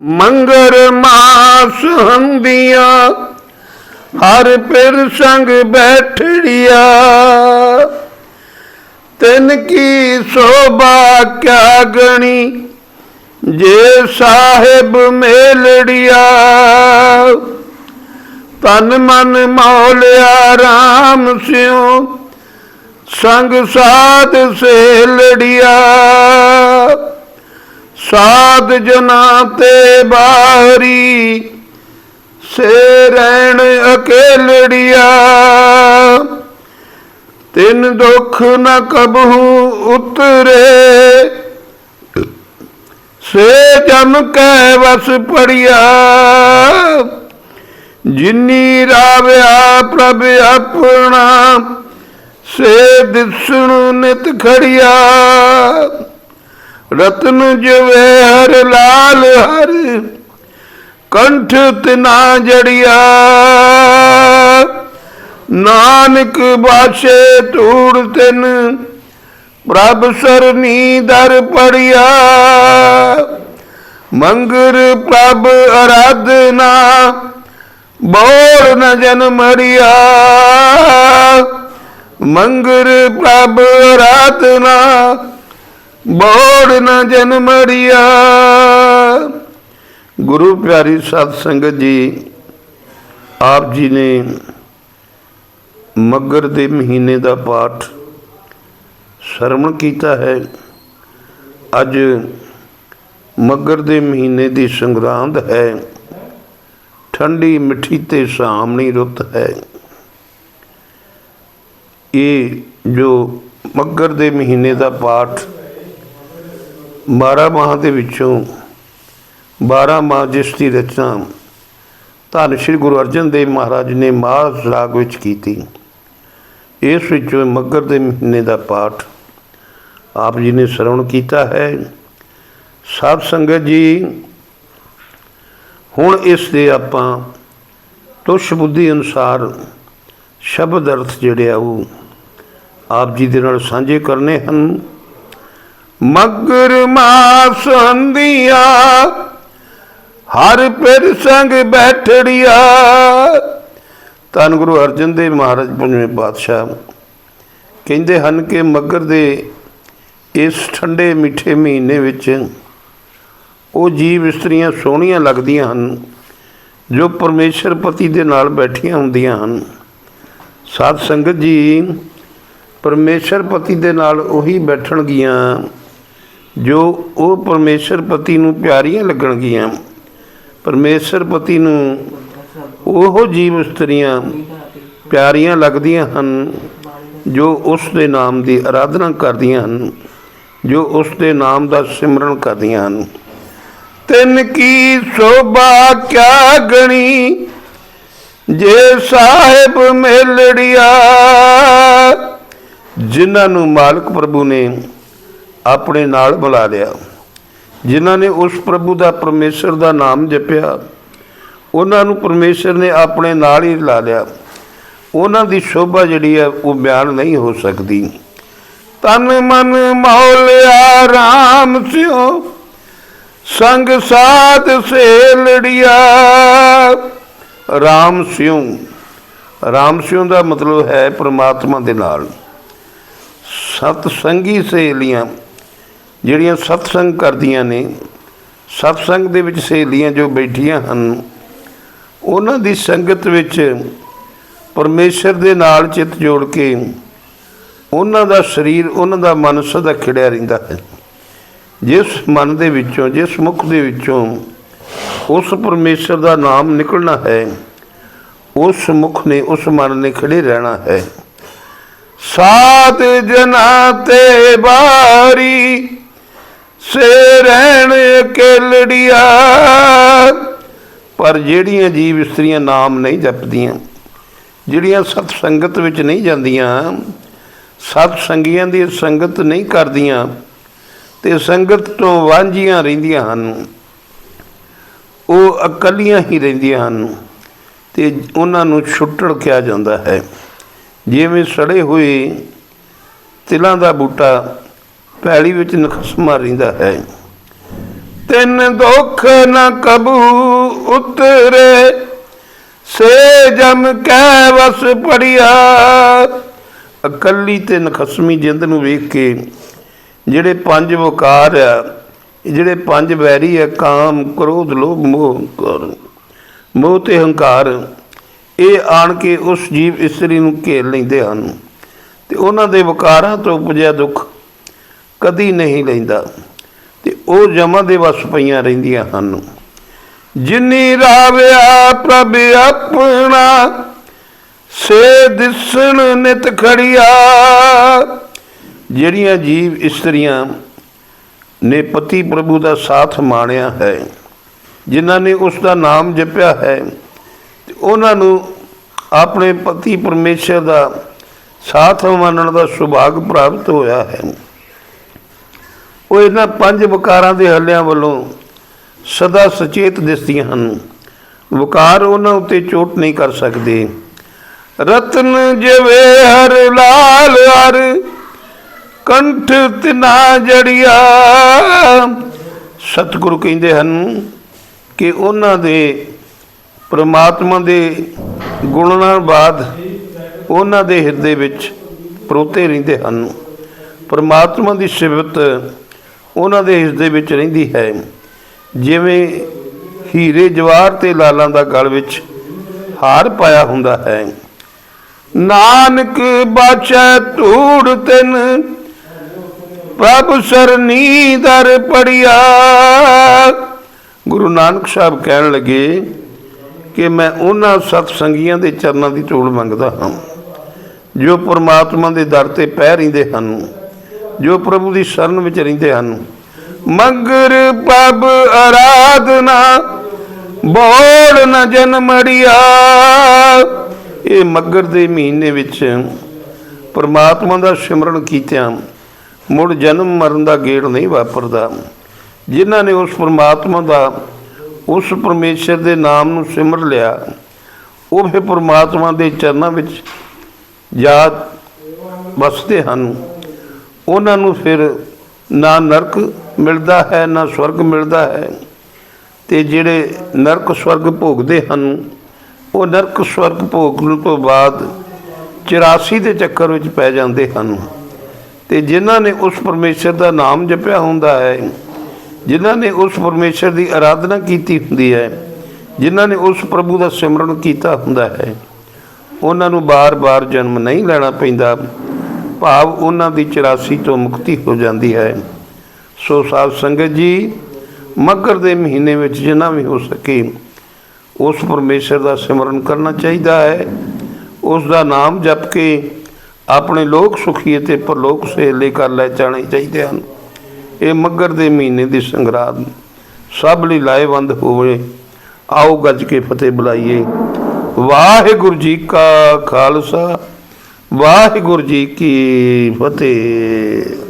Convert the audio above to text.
ਮੰਗਰ ਮਾਸ ਹੰਦੀਆਂ, ਹਰ ਪਿਰ ਸੰਗ ਬੈਠੜਿਆ। ਤਿਨ ਕੀ ਸੋਭਾ ਕਿਆ ਗਣੀ, ਜੇ ਸਾਹਿਬ ਮੇਲੜੀਆ। ਤਨ ਮਨ ਮੌਲਿਆ RAM ਸਿਉ, ਸੰਗ ਸਾਧ ਸੇ ਲੜਿਆ ਸਾਧ ਜਨਾ ਤੇ ਬਾਰੀ ਸੇ ਰਹਿਣ ਅਕੇਲੜਿਆ। ਤਿੰਨ ਦੁੱਖ ਨ ਕਬਹੂ ਉਤਰੇ, ਸੇ ਜਨ ਕੈ ਵਸ ਪੜਿਆ ਜਿਨੀ ਰਾਵਿਆ ਪ੍ਰਭ ਆਪਣਾ, ਸੇ ਦਿਸਣੁ ਨਿਤ ਖੜਿਆ ਰਤਨ ਜਵੇ ਹਰ ਲਾਲ, ਹਰ ਕੰਠ ਤਿਨਾ ਜੜਿਆ। ਨਾਨਕ ਬਾਸ਼ੇ ਧੂੜ ਤਿਨ, ਪ੍ਰਭ ਸਰਨੀ ਦਰ ਪੜਿਆ। ਮੰਗਰ ਪ੍ਰਭ ਅਰਾਧਨਾ, ਬੋਲ ਨ ਜਨ ਮੜਿਆ। ਮੰਗਰ ਪ੍ਰਭ ਅਰਾਧਨਾ ਬੋੜ ਨਾ ਜਨ ਮੜਿਆ ਗੁਰੂ ਪਿਆਰੀ ਸਾਧ ਸੰਗਤ ਜੀ, ਆਪ ਜੀ ਨੇ ਮੱਗਰ ਦੇ ਮਹੀਨੇ ਦਾ ਪਾਠ ਸ਼ਰਮਣ ਕੀਤਾ ਹੈ। ਅੱਜ ਮੱਗਰ ਦੇ ਮਹੀਨੇ ਦੀ ਸੰਗਰਾਂਦ ਹੈ। ਠੰਡੀ ਮਿੱਠੀ ਤੇ ਸਾਮਣੀ ਰੁੱਤ ਹੈ। ਇਹ ਜੋ ਮੱਗਰ ਦੇ ਮਹੀਨੇ ਦਾ ਪਾਠ 12 ਮਾਹ ਦੇ ਵਿੱਚੋਂ 12 ਮਾਹ ਜਿਸ ਦੀ ਰਚਨਾ ਧੰਨ ਸ਼੍ਰੀ ਗੁਰੂ ਅਰਜਨ ਦੇਵ ਮਹਾਰਾਜ ਨੇ ਮਾਹ ਰਾਗ ਵਿੱਚ ਕੀਤੀ। ਇਸ ਵਿੱਚੋਂ ਮੱਗਰ ਦੇ ਮਹੀਨੇ ਦਾ ਪਾਠ ਆਪ ਜੀ ਨੇ ਸ਼ਰਵਣ ਕੀਤਾ ਹੈ। ਸਾਧ ਸੰਗਤ ਜੀ, ਹੁਣ ਇਸ ਦੇ ਆਪਾਂ ਤੁਸ਼ ਬੁੱਧੀ ਅਨੁਸਾਰ ਸ਼ਬਦ ਅਰਥ ਜਿਹੜੇ ਆ ਉਹ ਆਪ ਜੀ ਦੇ ਨਾਲ ਸਾਂਝੇ ਕਰਨੇ ਹਨ। ਮਗਰ ਮਾਸ ਹੰਦੀਆਂ ਹਰ ਪਿਰ ਸੰਗ ਬੈਠੜਿਆ। ਧੰਨ ਗੁਰੂ ਅਰਜਨ ਦੇਵ ਮਹਾਰਾਜ ਪੰਜਵੇਂ ਪਾਤਸ਼ਾਹ ਕਹਿੰਦੇ ਹਨ ਕਿ ਮਗਰ ਦੇ ਇਸ ਠੰਡੇ ਮਿੱਠੇ ਮਹੀਨੇ ਵਿੱਚ ਉਹ ਜੀਵ ਇਸਤਰੀਆਂ ਸੋਹਣੀਆਂ ਲੱਗਦੀਆਂ ਹਨ, ਜੋ ਪਰਮੇਸ਼ਰ ਪਤੀ ਦੇ ਨਾਲ ਬੈਠੀਆਂ ਹੁੰਦੀਆਂ ਹਨ। ਸਾਧ ਸੰਗਤ ਜੀ, ਪਰਮੇਸ਼ਰ ਪਤੀ ਦੇ ਨਾਲ ਉਹੀ ਬੈਠਣਗੀਆਂ। ਜੋ ਉਹ ਪਰਮੇਸ਼ਰ ਪਤੀ ਨੂੰ ਪਿਆਰੀਆਂ ਲੱਗਣਗੀਆਂ, ਪਰਮੇਸ਼ਰ ਪਤੀ ਨੂੰ ਉਹ ਜੀਵ ਇਸਤਰੀਆਂ ਪਿਆਰੀਆਂ ਲੱਗਦੀਆਂ ਹਨ, ਜੋ ਉਸ ਦੇ ਨਾਮ ਦੀ ਆਰਾਧਨਾ ਕਰਦੀਆਂ ਹਨ, ਜੋ ਉਸ ਦੇ ਨਾਮ ਦਾ ਸਿਮਰਨ ਕਰਦੀਆਂ ਹਨ। ਤਿੰਨ ਕੀ ਸੋਭਾ ਕਿਆ ਗਣੀ, ਜੇ ਸਾਹਿਬ ਮੇਲੜਿਆ, ਜਿਨ੍ਹਾਂ ਨੂੰ ਮਾਲਕ ਪ੍ਰਭੂ ਨੇ ਆਪਣੇ ਨਾਲ ਬੁਲਾ ਲਿਆ। ਜਿਨ੍ਹਾਂ ਨੇ ਉਸ ਪ੍ਰਭੂ ਦਾ ਪਰਮੇਸ਼ਰ ਦਾ ਨਾਮ ਜਪਿਆ, ਉਹਨਾਂ ਨੂੰ ਪਰਮੇਸ਼ਰ ਨੇ ਆਪਣੇ ਨਾਲ ਹੀ ਲਾ ਲਿਆ। ਉਹਨਾਂ ਦੀ ਸ਼ੋਭਾ ਜਿਹੜੀ ਹੈ, ਉਹ ਬਿਆਨ ਨਹੀਂ ਹੋ ਸਕਦੀ। ਤਨ ਮਨ ਮੌਲਿਆ RAM ਸਿਓ, ਸੰਗ ਸਾਧ ਸੇਲੜਿਆ। RAM ਸਿਉ RAM ਸਿਉ ਦਾ ਮਤਲਬ ਹੈ ਪ੍ਰਮਾਤਮਾ ਦੇ ਨਾਲ। ਸਤ ਸੰਗੀ ਸਹੇਲੀਆਂ ਜਿਹੜੀਆਂ ਸਤਸੰਗ ਕਰਦੀਆਂ ਨੇ, ਸਤਸੰਗ ਦੇ ਵਿੱਚ ਸਹੇਲੀਆਂ ਜੋ ਬੈਠੀਆਂ ਹਨ, ਉਹਨਾਂ ਦੀ ਸੰਗਤ ਵਿੱਚ ਪਰਮੇਸ਼ਰ ਦੇ ਨਾਲ ਚਿੱਤ ਜੋੜ ਕੇ ਉਹਨਾਂ ਦਾ ਸਰੀਰ, ਉਹਨਾਂ ਦਾ ਮਨ ਸਦਾ ਖਿੜਿਆ ਰਹਿੰਦਾ ਹੈ। ਜਿਸ ਮਨ ਦੇ ਵਿੱਚੋਂ, ਜਿਸ ਮੁਖ ਦੇ ਵਿੱਚੋਂ ਉਸ ਪਰਮੇਸ਼ਰ ਦਾ ਨਾਮ ਨਿਕਲਣਾ ਹੈ, ਉਸ ਮੁਖ ਨੇ, ਉਸ ਮਨ ਨੇ ਖੜੇ ਰਹਿਣਾ ਹੈ। ਸਾਤ ਜਨਾ ਤੇ ਬਾਰੀ ਸੇ ਰਹਿਣ ਅਕੇਲੜੀਆ। ਪਰ ਜਿਹੜੀਆਂ ਜੀਵ ਇਸਤਰੀਆਂ ਨਾਮ ਨਹੀਂ ਜਪਦੀਆਂ, ਜਿਹੜੀਆਂ ਸਤ ਸੰਗਤ ਵਿੱਚ ਨਹੀਂ ਜਾਂਦੀਆਂ, ਸਤ ਸੰਗੀਆਂ ਦੀ ਸੰਗਤ ਨਹੀਂ ਕਰਦੀਆਂ, ਤੇ ਸੰਗਤ ਤੋਂ ਵਾਂਝੀਆਂ ਰਹਿੰਦੀਆਂ ਹਨ। ਉਹ ਇਕੱਲੀਆਂ ਹੀ ਰਹਿੰਦੀਆਂ ਹਨ, ਤੇ ਉਹਨਾਂ ਨੂੰ ਛੁੱਟੜ ਕਿਹਾ ਜਾਂਦਾ ਹੈ। ਜਿਵੇਂ ਸੜੇ ਹੋਏ ਤਿਲਾਂ ਦਾ ਬੂਟਾ ਪੈਲੀ ਵਿੱਚ ਨਖਸਮਾ ਰਹਿੰਦਾ ਹੈ। ਤਿੰਨ ਦੁੱਖ ਨਾ ਕਬੂ ਉਤਰੇ, ਸੇ ਜਮ ਕੈ ਵਸ ਪੜਿਆ। ਇਕੱਲੀ ਤੇ ਨਖਸਮੀ ਜਿੰਦ ਨੂੰ ਵੇਖ ਕੇ ਜਿਹੜੇ ਪੰਜ ਵਕਾਰ ਆ ਜਿਹੜੇ ਪੰਜ ਵੈਰੀ ਆ, ਕਾਮ, ਕ੍ਰੋਧ, ਲੋਭ, ਮੋਹ ਹੰਕਾਰ ਮੋਹ ਤੇ ਹੰਕਾਰ, ਇਹ ਆਣ ਕੇ ਉਸ ਜੀਵ ਇਸਤਰੀ ਨੂੰ ਘੇਰ ਲੈਂਦੇ ਹਨ। ਤੇ ਉਹਨਾਂ ਦੇ ਵਕਾਰਾਂ ਤੋਂ ਉਪਜਿਆ ਦੁੱਖ ਕਦੀ ਨਹੀਂ ਲੈਂਦਾ। ਤੇ ਉਹ ਜਮਾਂ ਦੇ ਵਸ ਪਈਆਂ ਰਹਿੰਦੀਆਂ ਹਨ। ਜਿਨੀ ਰਾਵਿਆ ਪ੍ਰਭ ਆਪਣਾ, ਸੇ ਦਿਸਣ ਨਿਤ ਖੜਿਆ। ਜਿਹੜੀਆਂ ਜੀਵ ਇਸਤਰੀਆਂ ਨੇ ਪਤੀ ਪ੍ਰਭੂ ਦਾ ਸਾਥ ਮਾਣਿਆ ਹੈ, ਜਿਨ੍ਹਾਂ ਨੇ ਉਸ ਦਾ ਨਾਮ ਜਪਿਆ ਹੈ ਉਹਨਾਂ ਨੂੰ ਆਪਣੇ ਪਤੀ ਪਰਮੇਸ਼ਰ ਦਾ ਸਾਥ ਮੰਨਣ ਦਾ ਸੁਭਾਗ ਪ੍ਰਾਪਤ ਹੋਇਆ ਹੈ। ਉਹ ਇਹਨਾਂ ਪੰਜ ਵਕਾਰਾਂ ਦੇ ਹੱਲਿਆਂ ਵੱਲੋਂ ਸਦਾ ਸੁਚੇਤ ਦਿਸਦੀਆਂ ਹਨ। ਵਕਾਰ ਉਹਨਾਂ ਉੱਤੇ ਚੋਟ ਨਹੀਂ ਕਰ ਸਕਦੇ। ਰਤਨ ਜਿਵੇ ਹਰ ਲਾਲ ਹਰ, ਕੰਠ ਤਿਨਾ ਜੜਿਆ। ਸਤਿਗੁਰੂ ਕਹਿੰਦੇ ਹਨ ਕਿ ਉਹਨਾਂ ਦੇ ਪ੍ਰਮਾਤਮਾ ਦੇ ਗੁਣਾਂ ਬਾਅਦ ਉਹਨਾਂ ਦੇ ਹਿਰਦੇ ਵਿੱਚ ਪਰੋਤੇ ਰਹਿੰਦੇ ਹਨ। ਪਰਮਾਤਮਾ ਦੀ ਸਿਫਤ ਉਹਨਾਂ ਦੇ ਹਿਰਦੇ ਵਿੱਚ ਰਹਿੰਦੀ ਹੈ। ਜਿਵੇਂ ਹੀਰੇ ਜਵਾਰ ਤੇ ਲਾਲਾਂ ਦਾ ਗਲ ਵਿੱਚ ਹਾਰ ਪਾਇਆ ਹੁੰਦਾ ਹੈ। ਨਾਨਕ ਬਾਚੈ ਧੂੜ ਤਿਨ, ਪ੍ਰਭ ਸਰਨੀ ਦਰ ਪੜਿਆ। ਗੁਰੂ ਨਾਨਕ ਸਾਹਿਬ ਕਹਿਣ ਲੱਗੇ ਕਿ ਮੈਂ ਉਹਨਾਂ ਸਤ ਸੰਗੀਆਂ ਦੇ ਚਰਨਾਂ ਦੀ ਧੂੜ ਮੰਗਦਾ ਹਾਂ, ਜੋ ਪ੍ਰਮਾਤਮਾ ਦੇ ਦਰ ਤੇ ਪੈ ਰਹਿੰਦੇ ਹਨ। ਜੋ ਪ੍ਰਭੂ ਦੀ ਸ਼ਰਨ ਵਿੱਚ ਰਹਿੰਦੇ ਹਨ। ਮਗਰ ਪ੍ਰਭ ਆਰਾਧਨਾ ਬੋਲ ਨ ਜਨਮੜਿਆ ਇਹ ਮਗਰ ਦੇ ਮਹੀਨੇ ਵਿੱਚ ਪਰਮਾਤਮਾ ਦਾ ਸਿਮਰਨ ਕੀਤਿਆਂ ਮੁੜ ਜਨਮ ਮਰਨ ਦਾ ਗੇੜ ਨਹੀਂ ਵਾਪਰਦਾ। ਜਿਨ੍ਹਾਂ ਨੇ ਉਸ ਪਰਮਾਤਮਾ ਦਾ, ਉਸ ਪਰਮੇਸ਼ਰ ਦੇ ਨਾਮ ਨੂੰ ਸਿਮਰ ਲਿਆ, ਉਹ ਫਿਰ ਪਰਮਾਤਮਾ ਦੇ ਚਰਨਾਂ ਵਿੱਚ ਜਾ ਵਸਦੇ ਹਨ। ਉਹਨਾਂ ਨੂੰ ਫਿਰ ਨਾ ਨਰਕ ਮਿਲਦਾ ਹੈ, ਨਾ ਸਵਰਗ ਮਿਲਦਾ ਹੈ। ਤੇ ਜਿਹੜੇ ਨਰਕ ਸਵਰਗ ਭੋਗਦੇ ਹਨ, ਉਹ ਨਰਕ ਸਵਰਗ ਭੋਗਣ ਤੋਂ ਬਾਅਦ 84 ਦੇ ਚੱਕਰ ਵਿੱਚ ਪੈ ਜਾਂਦੇ ਹਨ। ਤੇ ਜਿਨ੍ਹਾਂ ਨੇ ਉਸ ਪਰਮੇਸ਼ਰ ਦਾ ਨਾਮ ਜਪਿਆ ਹੁੰਦਾ ਹੈ, ਜਿਨ੍ਹਾਂ ਨੇ ਉਸ ਪਰਮੇਸ਼ਰ ਦੀ ਆਰਾਧਨਾ ਕੀਤੀ ਹੁੰਦੀ ਹੈ, ਜਿਨ੍ਹਾਂ ਨੇ ਉਸ ਪ੍ਰਭੂ ਦਾ ਸਿਮਰਨ ਕੀਤਾ ਹੁੰਦਾ ਹੈ, ਉਹਨਾਂ ਨੂੰ ਬਾਰ-ਬਾਰ ਜਨਮ ਨਹੀਂ ਲੈਣਾ ਪੈਂਦਾ। ਭਾਵ ਉਹਨਾਂ ਦੀ 84 ਤੋਂ ਮੁਕਤੀ ਹੋ ਜਾਂਦੀ ਹੈ। ਸੋ ਸਾਧ ਸੰਗਤ ਜੀ ਮੱਘਰ ਦੇ ਮਹੀਨੇ ਵਿੱਚ ਜਿੰਨਾ ਵੀ ਹੋ ਸਕੇ, ਉਸ ਪਰਮੇਸ਼ਰ ਦਾ ਸਿਮਰਨ ਕਰਨਾ ਚਾਹੀਦਾ ਹੈ। ਉਸ ਦਾ ਨਾਮ ਜਪ ਕੇ ਆਪਣੇ ਲੋਕ ਸੁਖੀ ਅਤੇ ਪਰਲੋਕ ਸਹੇਲੇ ਕਰ ਲੈ ਜਾਣੇ ਚਾਹੀਦੇ ਹਨ। ਇਹ ਮੱਗਰ ਦੇ ਮਹੀਨੇ ਦੀ ਸੰਗਰਾਦ ਸਭ ਲਈ ਲਾਹੇਵੰਦ ਹੋਵੇ। ਆਓ ਗੱਜ ਕੇ ਫਤਿਹ ਬੁਲਾਈਏ। ਵਾਹਿਗੁਰੂ ਜੀ ਕਾ ਖਾਲਸਾ। ਵਾਹਿਗੁਰੂ ਜੀ ਕੀ ਫਤਿਹ।